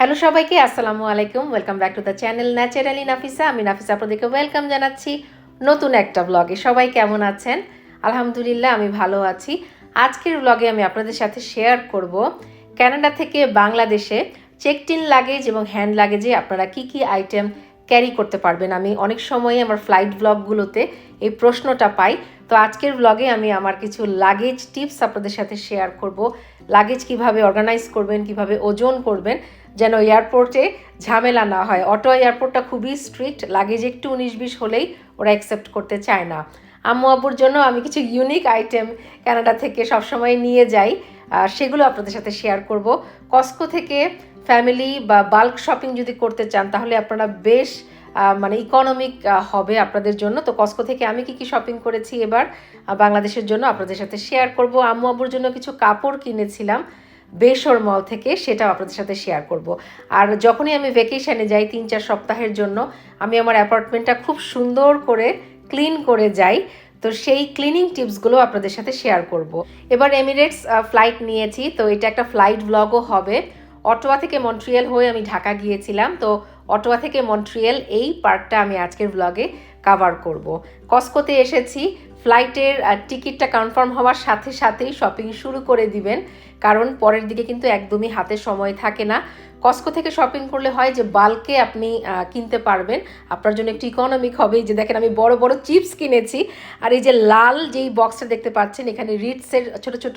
Hello সবাইকে, আসসালামু আলাইকুম। Welcome back to the channel Naturally Nafisa আমি নাফিসা আপনাদেরকে ওয়েলকাম জানাচ্ছি নতুন একটা ব্লগে সবাই কেমন আছেন? আলহামদুলিল্লাহ, আমি ভালো আছি। আজকের ব্লগে আমি আপনাদের সাথে শেয়ার করব ক্যানাডা থেকে বাংলাদেশে চেকটিন লাগেজ এবং হ্যান্ড লাগেজে আপনারা কি কি আইটেম ক্যারি করতে পারবেন। আমি অনেক সময় আমার ফ্লাইট ব্লগগুলোতে এই প্রশ্নটা পাই। তো আজকের ব্লগে আমি আমার কিছু লাগেজ টিপস আপনাদের সাথে শেয়ার করব। লাগেজ কীভাবে অর্গানাইজ করবেন, কীভাবে ওজন করবেন যেন এয়ারপোর্টে ঝামেলা না হয়। অটো এয়ারপোর্টটা খুবই স্ট্রিক্ট লাগেজ একটু উনিশ বিশ হলেই ওরা অ্যাকসেপ্ট করতে চায় না। আম্মু আব্বুর জন্য আমি কিছু ইউনিক আইটেম কানাডা থেকে সবসময় নিয়ে যাই সেগুলো আপনাদের সাথে শেয়ার করব। কস্কো থেকে ফ্যামিলি বা বাল্ক শপিং যদি করতে চান, তাহলে আপনারা বেশ মানে ইকোনমিক হবে আপনাদের জন্য। তো কস্কো থেকে আমি কি কি শপিং করেছি এবার বাংলাদেশের জন্য আপনাদের সাথে শেয়ার করব। আম্মু আব্বুর জন্য কিছু কাপড় কিনেছিলাম। বেসর মল থেকে সেটাও আপনাদের সাথে শেয়ার করব। আর যখনই আমি ভেকেশনে যাই তিন চার সপ্তাহের জন্য, আমি আমার অ্যাপার্টমেন্টটা খুব সুন্দর করে ক্লিন করে যাই। তো সেই ক্লিনিং টিপসগুলো আপনাদের সাথে শেয়ার করব। এবার এমিরেটস ফ্লাইট নিয়েছি। তো এটা একটা ফ্লাইট ব্লগও হবে। অটোয়া থেকে মন্ট্রিয়াল হয়ে আমি ঢাকা গিয়েছিলাম। তো অটোয়া থেকে মন্ট্রিয়াল এই পার্কটা আমি আজকের ব্লগে কাভার করব। কস্কোতে এসেছি। ফ্লাইটের টিকিটটা কনফার্ম হওয়ার সাথে সাথেই শপিং শুরু করে দিবেন। কারণ পরের দিকে কিন্তু একদমই হাতে সময় থাকে না। কস্কো থেকে শপিং করলে হয় যে বাল্কে আপনি কিনতে পারবেন। আপনার জন্য একটু ইকোনমিক হবে। যে দেখেন আমি বড় বড় চিপস কিনেছি। আর এই যে লাল যেই বক্সটা দেখতে পাচ্ছেন, এখানে রিটসের ছোট ছোট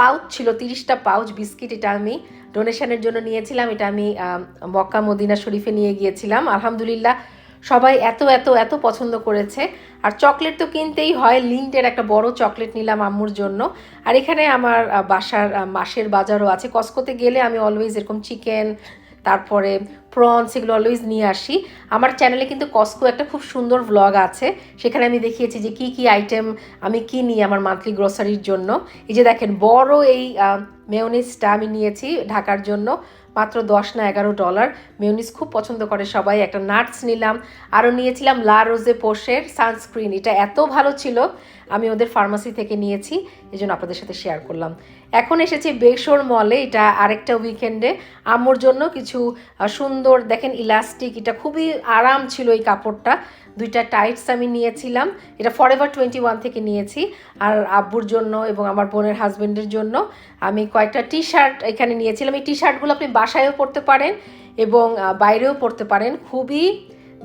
পাউচ ছিল, তিরিশটা পাউচ বিস্কিট এটা আমি ডোনেশনের জন্য নিয়েছিলাম। এটা আমি মক্কা মদিনা শরীফে নিয়ে গিয়েছিলাম। আলহামদুলিল্লাহ সবাই এত এত এত পছন্দ করেছে। আর চকলেট তো কিনতেই হয়, লিন্টের একটা বড় চকলেট নিলাম আম্মুর জন্য। আর এখানে আমার বাসার মাসের বাজারও আছে। কস্কোতে গেলে আমি অলওয়েজ এরকম চিকেন তারপরে প্রনস এগুলো অলওয়েজ নিয়ে আসি। আমার চ্যানেলে কিন্তু কস্কো একটা খুব সুন্দর ভ্লগ আছে। সেখানে আমি দেখিয়েছি যে কি কি আইটেম আমি কিনি আমার মান্থলি গ্রোসারির জন্য। এই যে দেখেন, বড় এই মেয়নিসটা আমি নিয়েছি ঢাকার জন্য। মাত্র দশ না এগারো ডলার। মেয়নিস খুব পছন্দ করে সবাই। একটা নাটস নিলাম। আরও নিয়েছিলাম লা রোজে পোষের সানস্ক্রিন। এটা এত ভালো ছিল, আমি ওদের ফার্মাসি থেকে নিয়েছি এই জন্য আপনাদের সাথে শেয়ার করলাম। এখন এসেছি বেসর মলে। এটা আরেকটা উইকেন্ডে। আম্মুর জন্য কিছু সুন্দর, দেখেন ইলাস্টিক। এটা খুবই আরাম ছিল এই কাপড়টা। দুইটা টাইটস আমি নিয়েছিলাম। এটা ফরএভার টোয়েন্টি ওয়ান থেকে নিয়েছি। আর আব্বুর জন্য এবং আমার বোনের হাজবেন্ডের জন্য আমি কয়েকটা টি শার্ট এখানে নিয়েছিলাম। এই টি শার্টগুলো আপনি বাসায়ও পরতে পারেন এবং বাইরেও পরতে পারেন। খুবই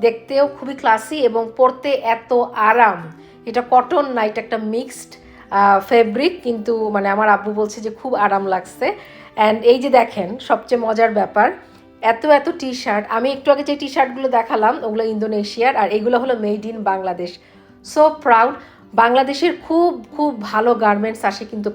দেখতেও খুবই ক্লাসি এবং পরতে এত আরাম। এটা কটন না এটা একটা মিক্সড ফেব্রিক কিন্তু মানে আমার আব্বু বলছে যে খুব আরাম লাগছে। অ্যান্ড এই যে দেখেন, সবচেয়ে মজার ব্যাপার এত এত টি শার্ট আমি একটু আগে যে টি শার্টগুলো দেখালাম, ওগুলো ইন্দোনেশিয়ার আর এগুলো হলো made in Bangladesh. So proud বাংলাদেশের খুব খুব ভালো গার্মেন্টস আসে কিন্তু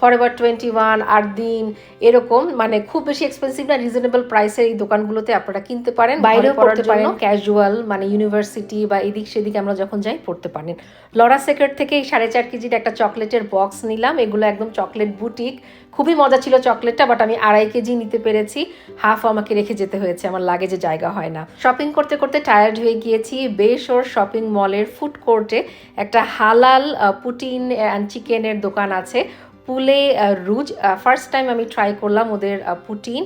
কানাডাতে ফরএভার টোয়েন্টি ওয়ান আর দিন এরকম মানে খুব বেশি এক্সপেন্সিভ না রিজনেবল প্রাইসের এই দোকানগুলোতে আপনারা কিনতে পারেন বাইরেও পড়তে পারেন। ক্যাজুয়াল মানে ইউনিভার্সিটি বা এদিক সেদিক আমরা যখন যাই পড়তে পারেন। লরা সেকেট থেকে এই সাড়ে চার কেজির একটা চকলেটের বক্স নিলাম এগুলো একদম চকলেট বুটিক খুবই মজা ছিল চকলেটটা বাট আমি আড়াই কেজি নিতে পেরেছি। হাফ আমাকে রেখে যেতে হয়েছে আমার লাগেজে জায়গা হয় না। শপিং করতে করতে টায়ার্ড হয়ে গিয়েছি বেশোর শপিং মলের ফুড কোর্টে একটা হালাল পুটিন অ্যান্ড চিকেনের দোকান আছে। পুলে রুজ ফার্স্ট টাইম আমি ট্রাই করলাম ওদের পুটিন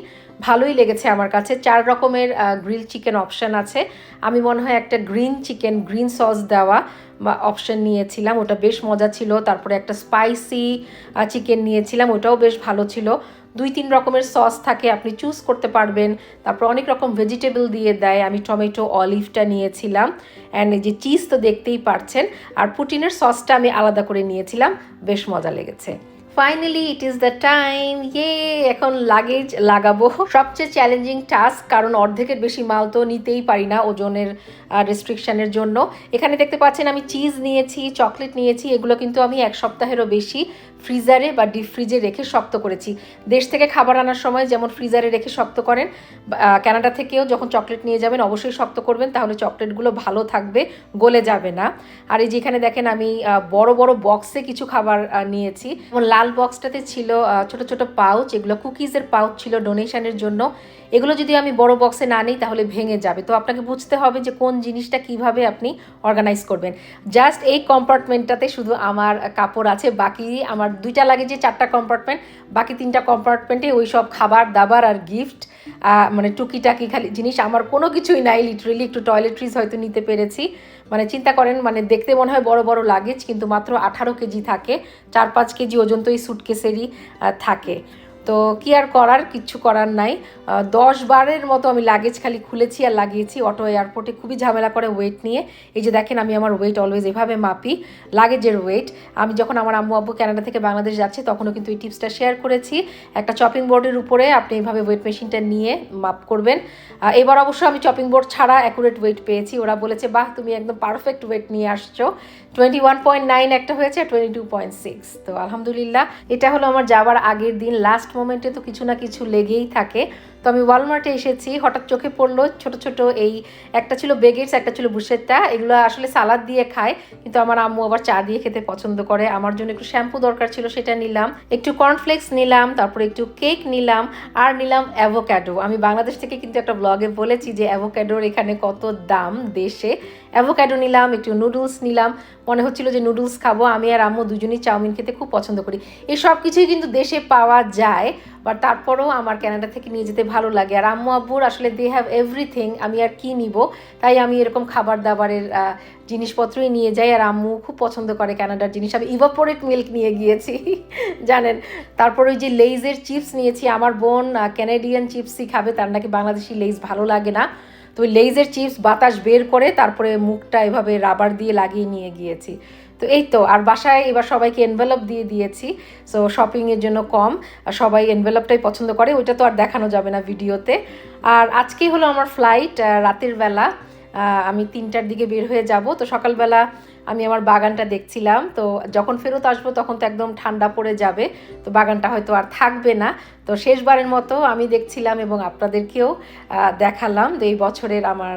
ভালোই লেগেছে আমার কাছে। চার রকমের গ্রিল চিকেন অপশান আছে। আমি মনে হয় একটা গ্রিন চিকেন গ্রিন সস দেওয়া, বা অপশন নিয়েছিলাম। ওটা বেশ মজা ছিল। তারপরে একটা স্পাইসি চিকেন নিয়েছিলাম। ওটাও বেশ ভালো ছিল। দুই তিন রকমের সস থাকে, আপনি চুজ করতে পারবেন। তারপর অনেক রকম ভেজিটেবল দিয়ে দেয়। আমি টমেটো অলিভটা নিয়েছিলাম। অ্যান্ড এই যে চিজ তো দেখতেই পারছেন। আর পুটিনের সসটা আমি আলাদা করে নিয়েছিলাম। বেশ মজা লেগেছে। Finally it is the time ইয়ে এখন লাগেজ লাগাবো। সবচেয়ে চ্যালেঞ্জিং টাস্ক কারণ অর্ধেকের বেশি মাল তো নিতেই পারি না ওজনের রেস্ট্রিকশানের জন্য। এখানে দেখতে পাচ্ছেন আমি চিজ নিয়েছি চকলেট নিয়েছি, এগুলো কিন্তু আমি এক সপ্তাহেরও বেশি ফ্রিজারে বা ডিপ ফ্রিজে রেখে শক্ত করেছি। দেশ থেকে খাবার আনার সময় যেমন ফ্রিজারে রেখে শক্ত করেন কানাডা থেকেও যখন চকলেট নিয়ে যাবেন অবশ্যই শক্ত করবেন, তাহলে চকলেটগুলো ভালো থাকবে, গলে যাবে না। আর এই যেখানে দেখেন আমি বড় বড় বক্সে কিছু খাবার নিয়েছি। যেমন লাল বক্সটাতে ছিল ছোট ছোট পাউচ, এগুলো কুকিজের পাউচ ছিল ডোনেশনের জন্য। এগুলো যদি আমি বড় বক্সে না নিই, তাহলে ভেঙে যাবে। তো আপনাকে বুঝতে হবে যে কোন জিনিসটা কীভাবে আপনি অর্গানাইজ করবেন। জাস্ট এই কম্পার্টমেন্টটাতে শুধু আমার কাপড় আছে, বাকি আমার দুইটা লাগেজে চারটা কম্পার্টমেন্ট বাকি তিনটা কম্পার্টমেন্টে ওই সব খাবার, দাবার আর গিফট মানে টুকিটাকি খালি জিনিস। আমার কোনো কিছুই নাই লিটারেলি একটু টয়লেট্রিজ হয়তো নিতে পেরেছি। মানে চিন্তা করেন মানে দেখতে মনে হয় বড় বড় লাগেজ কিন্তু মাত্র আঠারো কেজি থাকে, চার পাঁচ কেজি ওজন তো এই সুটকেসেরই থাকে। তো কি আর করার? কিচ্ছু করার নাই। দশ বারের মতো আমি লাগেজ খালি খুলেছি আর লাগিয়েছি অটো এয়ারপোর্টে খুবই ঝামেলা করে ওয়েট নিয়ে। এই যে দেখেন আমি আমার ওয়েট অলওয়েজ এভাবে মাপি লাগেজের ওয়েট আমি যখন আমার আম্মু আব্বু কানাডা থেকে বাংলাদেশ যাচ্ছে, তখনও কিন্তু এই টিপসটা শেয়ার করেছি। একটা চপিং বোর্ডের উপরে আপনি এইভাবে ওয়েট মেশিনটা নিয়ে মাপ করবেন। এবার অবশ্য আমি চপিং বোর্ড ছাড়া অ্যাকুরেট ওয়েট পেয়েছি। ওরা বলেছে, বাহ, তুমি একদম পারফেক্ট ওয়েট নিয়ে আসছো। টোয়েন্টি ওয়ান পয়েন্ট নাইন একটা হয়েছে টোয়েন্টি টু পয়েন্ট সিক্স তো আলহামদুলিল্লাহ, এটা হলো আমার যাওয়ার আগের দিন লাস্ট মোমেন্টে তো কিছু না কিছু লেগেই থাকে। তো আমি ওয়ালমার্টে এসেছি, হঠাৎ চোখে পড়ল, ছোট ছোট এই একটা ছিল বেগেটস একটা ছিল বুসেটটা এগুলো আসলে সালাদ দিয়ে খায়, কিন্তু আমার আম্মু আবার চা দিয়ে খেতে পছন্দ করে। আমার জন্য একটু শ্যাম্পু দরকার ছিল, সেটা নিলাম। একটু কর্নফ্লেক্স নিলাম, তারপরে একটু কেক নিলাম, আর নিলাম অ্যাভোক্যাডো আমি বাংলাদেশ থেকে কিন্তু একটা ব্লগে বলেছি যে অ্যাভোক্যাডোর এখানে কত দাম দেশে। অ্যাভোক্যাডো নিলাম, একটু নুডলস নিলাম। মনে হচ্ছিল যে নুডলস খাব, আমি আর আম্মু দুজনেই চাউমিন খেতে খুব পছন্দ করি। এই সব কিছুই কিন্তু দেশে পাওয়া যায় বাট তারপরেও আমার ক্যানাডা থেকে নিয়ে যেতে ভালো লাগে। আর আম্মু, আব্বুর আসলে দে হ্যাভ এভরিথিং আমি আর কি নিব? তাই আমি এরকম খাবার দাবারের জিনিসপত্রই নিয়ে যাই। আর আম্মু খুব পছন্দ করে ক্যানাডার জিনিস। আমি ইভাপোরেট মিল্ক নিয়ে গিয়েছি, জানেন। তারপর ওই যে লেইজের চিপস নিয়েছি। আমার বোন ক্যানাডিয়ান চিপসই খাবে, তার নাকি বাংলাদেশি লেইজ ভালো লাগে না। তো ওই লেইজের চিপস বাতাস বের করে, তারপরে মুখটা এভাবে রাবার দিয়ে লাগিয়ে নিয়ে গিয়েছি। তো এই তো, আর বাসায় এবার সবাইকে এনভেলপ দিয়ে দিয়েছি সো শপিংয়ের জন্য কম, আর সবাই এনভেলপটাই পছন্দ করে, ওইটা তো আর দেখানো যাবে না ভিডিওতে। আর আজকেই হলো আমার ফ্লাইট রাতের বেলা আমি তিনটার দিকে বের হয়ে যাব, তো সকালবেলা আমি আমার বাগানটা দেখছিলাম, তো যখন ফেরত আসব তখন তো একদম ঠান্ডা পড়ে যাবে, তো বাগানটা হয়তো আর থাকবে না। তো শেষবারের মতো আমি দেখছিলাম এবং আপনাদেরকেও দেখালাম যে এই বছরের আমার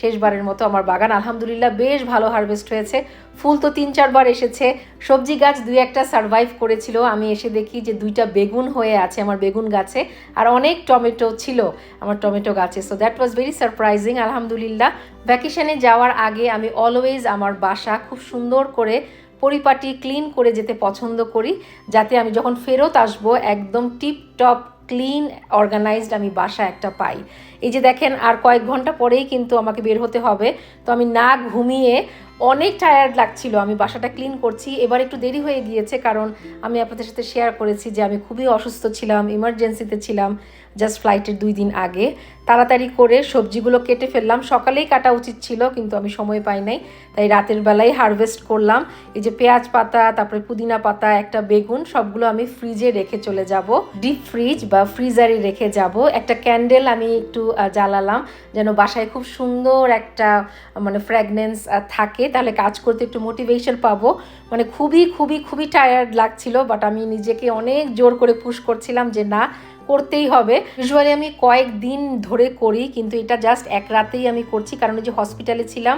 শেষবারের মতো আমার বাগান, আলহামদুলিল্লাহ বেশ ভালো হারভেস্ট হয়েছে ফুল তো তিন চারবার এসেছে। সবজি গাছ দুই একটা সারভাইভ করেছিল। আমি এসে দেখি যে দুইটা বেগুন হয়ে আছে আমার বেগুন গাছে। আর অনেক টমেটো ছিল আমার টমেটো গাছে। So that was very surprising আলহামদুলিল্লাহ। ভ্যাকেশনে যাওয়ার আগে আমি অলওয়েজ আমার বাসা খুব সুন্দর করে পরিপাটি ক্লিন করে যেতে পছন্দ করি। যাতে আমি যখন ফেরত আসব, একদম টিপ টপ ক্লিন অর্গানাইজড আমি বাসা একটা পাই। এই যে দেখেন, আর কয়েক ঘণ্টা পরেই কিন্তু আমাকে বের হতে হবে। তো আমি না ঘুমিয়ে অনেক টায়ার্ড লাগছিল। আমি বাসাটা ক্লিন করছি। এবার একটু দেরি হয়ে গিয়েছে কারণ আমি আপনাদের সাথে শেয়ার করেছি যে আমি খুবই অসুস্থ ছিলাম ইমার্জেন্সিতে ছিলাম জাস্ট ফ্লাইটের দুই দিন আগে। তাড়াতাড়ি করে সবজিগুলো কেটে ফেললাম। সকালেই কাটা উচিত ছিল কিন্তু আমি সময় পাই নাই। তাই রাতের বেলায় হারভেস্ট করলাম। এই যে পেঁয়াজ পাতা, তারপরে পুদিনা পাতা, একটা বেগুন, সবগুলো আমি ফ্রিজে রেখে চলে যাব। ডিপ ফ্রিজ বা ফ্রিজারে রেখে যাব। একটা ক্যান্ডেল আমি একটু জ্বালালাম যেন বাসায় খুব সুন্দর একটা মানে ফ্র্যাগনেন্স থাকে। তাহলে কাজ করতে একটু মোটিভেশন পাবো। মানে খুবই খুবই খুবই টায়ার্ড লাগছিল বাট আমি নিজেকে অনেক জোর করে পুশ করছিলাম যে না, করতেই হবে। ইউজুয়ালি আমি কয়েক দিন ধরে করি, কিন্তু এটা জাস্ট এক রাতেই আমি করছি, কারণ যে হসপিটালে ছিলাম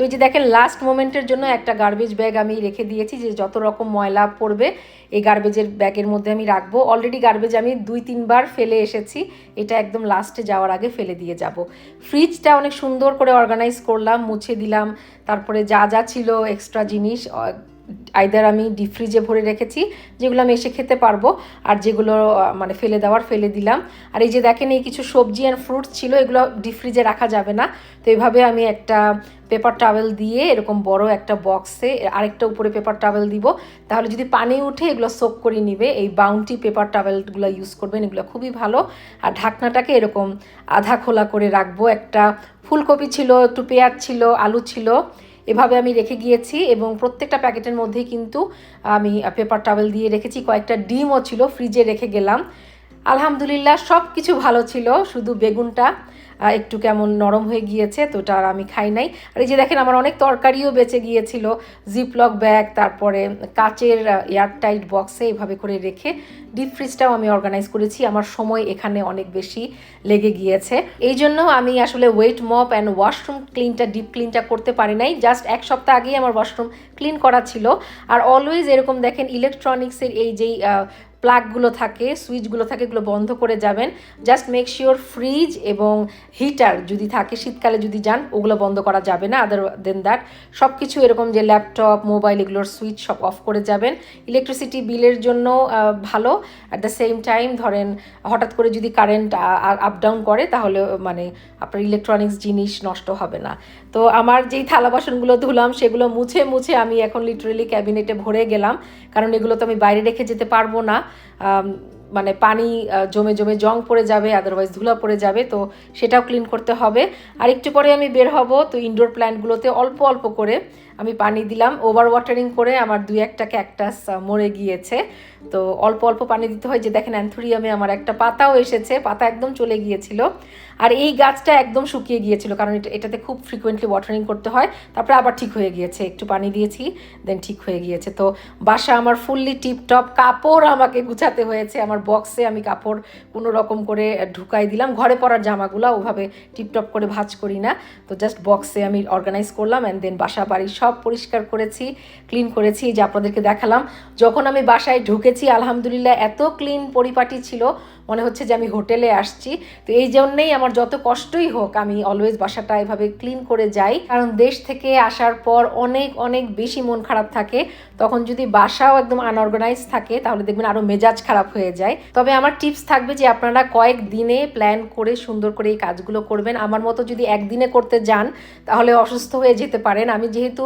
তো এই যে দেখেন লাস্ট মোমেন্টের জন্য একটা গার্বেজ ব্যাগ আমি রেখে দিয়েছি যে যত রকম ময়লা পড়বে, এই গার্বেজের ব্যাগের মধ্যে আমি রাখব। অলরেডি গার্বেজ আমি দুই তিনবার ফেলে এসেছি। এটা একদম লাস্টে যাওয়ার আগে ফেলে দিয়ে যাব। ফ্রিজটা অনেক সুন্দর করে অর্গানাইজ করলাম, মুছে দিলাম। তারপরে যা যা ছিল এক্সট্রা জিনিস আইদার আমি ডিপ ফ্রিজে ভরে রেখেছি, যেগুলো আমি এসে খেতে পারব, আর যেগুলো মানে ফেলে দেওয়ার, ফেলে দিলাম। আর এই যে দেখেন, এই কিছু সবজি অ্যান্ড ফ্রুটস ছিল, এগুলো ডিপ ফ্রিজে রাখা যাবে না। তো এইভাবে আমি একটা পেপার টাওয়েল দিয়ে, এরকম বড় একটা বক্সে আরেকটা উপরে পেপার টাওয়েল দিব। তাহলে যদি পানি উঠে, এগুলো সোক করে নিবে। এই বাউন্টি পেপার টাওয়েলগুলো ইউজ করবেন, এগুলো খুবই ভালো। আর ঢাকনাটাকে এরকম আধা খোলা করে রাখব। একটা ফুলকপি ছিল, একটু পেঁয়াজ ছিল, আলু ছিল। এভাবে আমি রেখে গিয়েছি এবং প্রত্যেকটা প্যাকেটের মধ্যেই কিন্তু আমি পেপার টাওয়েল দিয়ে রেখেছি। কয়েকটা ডিমও ছিল ফ্রিজে রেখে গেলাম। আলহামদুলিল্লাহ সব কিছু ভালো ছিল, শুধু বেগুনটা একটু কেমন নরম হয়ে গিয়েছে, তো ওটা আর আমি খাই নাই। আর এই যে দেখেন, আমার অনেক তরকারিও বেঁচে গিয়েছিল জিপলক ব্যাগ তারপরে কাচের এয়ারটাইট বক্সে এভাবে করে রেখে ডিপ ফ্রিজটাও আমি অর্গানাইজ করেছি, আমার সময় এখানে অনেক বেশি লেগে গিয়েছে। এই জন্য আমি আসলে ওয়েট মপ অ্যান্ড ওয়াশরুম ক্লিনটা ডিপ ক্লিনটা করতে পারি নাই জাস্ট এক সপ্তাহ আগেই আমার ওয়াশরুম ক্লিন করা ছিল। আর অলওয়েজ এরকম দেখেন ইলেকট্রনিক্সের এই যেই প্লাগগুলো থাকে, সুইচগুলো থাকে, এগুলো বন্ধ করে যাবেন। জাস্ট মেক শিওর ফ্রিজ এবং হিটার যদি থাকে, শীতকালে যদি যান, ওগুলো বন্ধ করা যাবে না আদার দেন দ্যাট সব কিছু এরকম যে ল্যাপটপ মোবাইল এগুলোর সুইচ সব অফ করে যাবেন। ইলেকট্রিসিটি বিলের জন্য ভালো। অ্যাট দ্য সেম টাইম ধরেন, হঠাৎ করে যদি কারেন্ট আপ ডাউন করে, তাহলে মানে আপনার ইলেকট্রনিক্স জিনিস নষ্ট হবে না। তো আমার যেই থালা বাসনগুলো ধুলাম, সেগুলো মুছে মুছে আমি এখন লিটারেলি ক্যাবিনেটে ভরে গেলাম। কারণ এগুলো তো আমি বাইরে রেখে যেতে পারব না। মানে পানি জমে জমে জং পড়ে যাবে আদারওয়াইজ ধুলা পড়ে যাবে, তো সেটাও ক্লিন করতে হবে। আর একটু পরে আমি বের হব, তো ইনডোর প্ল্যান্টগুলোতে অল্প অল্প করে আমি পানি দিলাম। ওভার ওয়াটারিং করে আমার দুই একটা ক্যাকটাস মরে গিয়েছে। তো অল্প অল্প পানি দিতে হয়। যে দেখেন অ্যান্থুরিয়ামে আমার একটা পাতাও এসেছে। পাতা একদম চলে গিয়েছিল। আর এই গাছটা একদম শুকিয়ে গিয়েছিল। কারণ এটা, এটাতে খুব ফ্রিকোয়েন্টলি ওয়াটারিং করতে হয়। তারপরে আবার ঠিক হয়ে গিয়েছে। একটু পানি দিয়েছি দেন ঠিক হয়ে গিয়েছে। তো বাসা আমার ফুললি টিপটপ কাপড় আমাকে গুছাতে হয়েছে। আমার বক্সে আমি কাপড় কোনো রকম করে ঢুকাই দিলাম। ঘরে পরার জামাগুলো ওভাবে টিপটপ করে ভাঁজ করি না। তো জাস্ট বক্সে আমি অর্গানাইজ করলাম অ্যান্ড দেন বাসা বাড়ি সব পরিষ্কার করেছি ক্লিন করেছি যে আপনাদেরকে দেখালাম। যখন আমি বাসায় ঢুকেছি, আলহামদুলিল্লাহ, এত ক্লিন পরিপাটি ছিল। মনে হচ্ছে যে আমি হোটেলে আসছি। তো এই জন্যেই আমার যত কষ্টই হোক আমি অলওয়েজ বাসাটা এভাবে ক্লিন করে যাই। কারণ দেশ থেকে আসার পর অনেক অনেক বেশি মন খারাপ থাকে। তখন যদি বাসাও একদম আনঅর্গানাইজ থাকে, তাহলে দেখবেন আরও মেজাজ খারাপ হয়ে যায়। তবে আমার টিপস থাকবে যে আপনারা কয়েক দিনে প্ল্যান করে সুন্দর করে এই কাজগুলো করবেন। আমার মতো যদি একদিনে করতে যান, তাহলে অসুস্থ হয়ে যেতে পারেন। আমি যেহেতু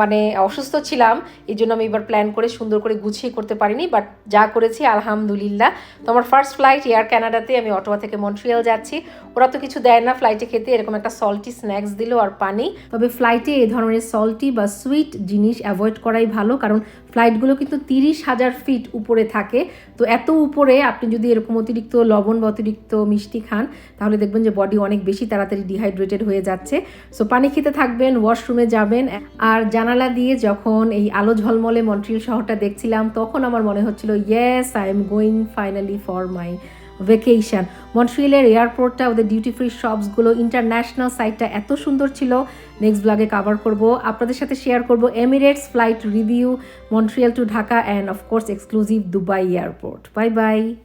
মানে অসুস্থ ছিলাম, এই জন্য আমি এবার প্ল্যান করে সুন্দর করে গুছিয়ে করতে পারিনি। বাট যা করেছি, আলহামদুলিল্লাহ। তো আমার ফার্স্ট ফ্লাইট এয়ার কানাডাতে আমি অটোয়া থেকে মন্ট্রিয়াল যাচ্ছি। ওরা তো কিছু দেয় না ফ্লাইটে খেতে, এরকম একটা সল্টি স্ন্যাক্স দিল আর পানি। তবে ফ্লাইটে এই ধরনের সল্টি বা সুইট জিনিস অ্যাভয়েড করাই ভালো, কারণ ফ্লাইটগুলো কিন্তু তিরিশ হাজার ফিট উপরে থাকে। তো এত উপরে আপনি যদি এরকম অতিরিক্ত লবণ বা অতিরিক্ত মিষ্টি খান, তাহলে দেখবেন যে বডি অনেক বেশি তাড়াতাড়ি ডিহাইড্রেটেড হয়ে যাচ্ছে। সো পানি খেতে থাকবেন ওয়াশরুমে যাবেন। আর জানালা দিয়ে যখন এই আলো ঝলমলে মন্ট্রিল শহরটা দেখছিলাম, তখন আমার মনে হচ্ছিল yes I am going finally for my vacation মন্ট্রিয়েলের এয়ারপোর্টটা ওদের ডিউটি ফ্রি শপসগুলো ইন্টারন্যাশনাল সাইটটা এত সুন্দর ছিল। নেক্সট ব্লগে কভার করব। আপনাদের সাথে শেয়ার করব Emirates flight review Montreal to Dhaka and of course exclusive Dubai airport bye bye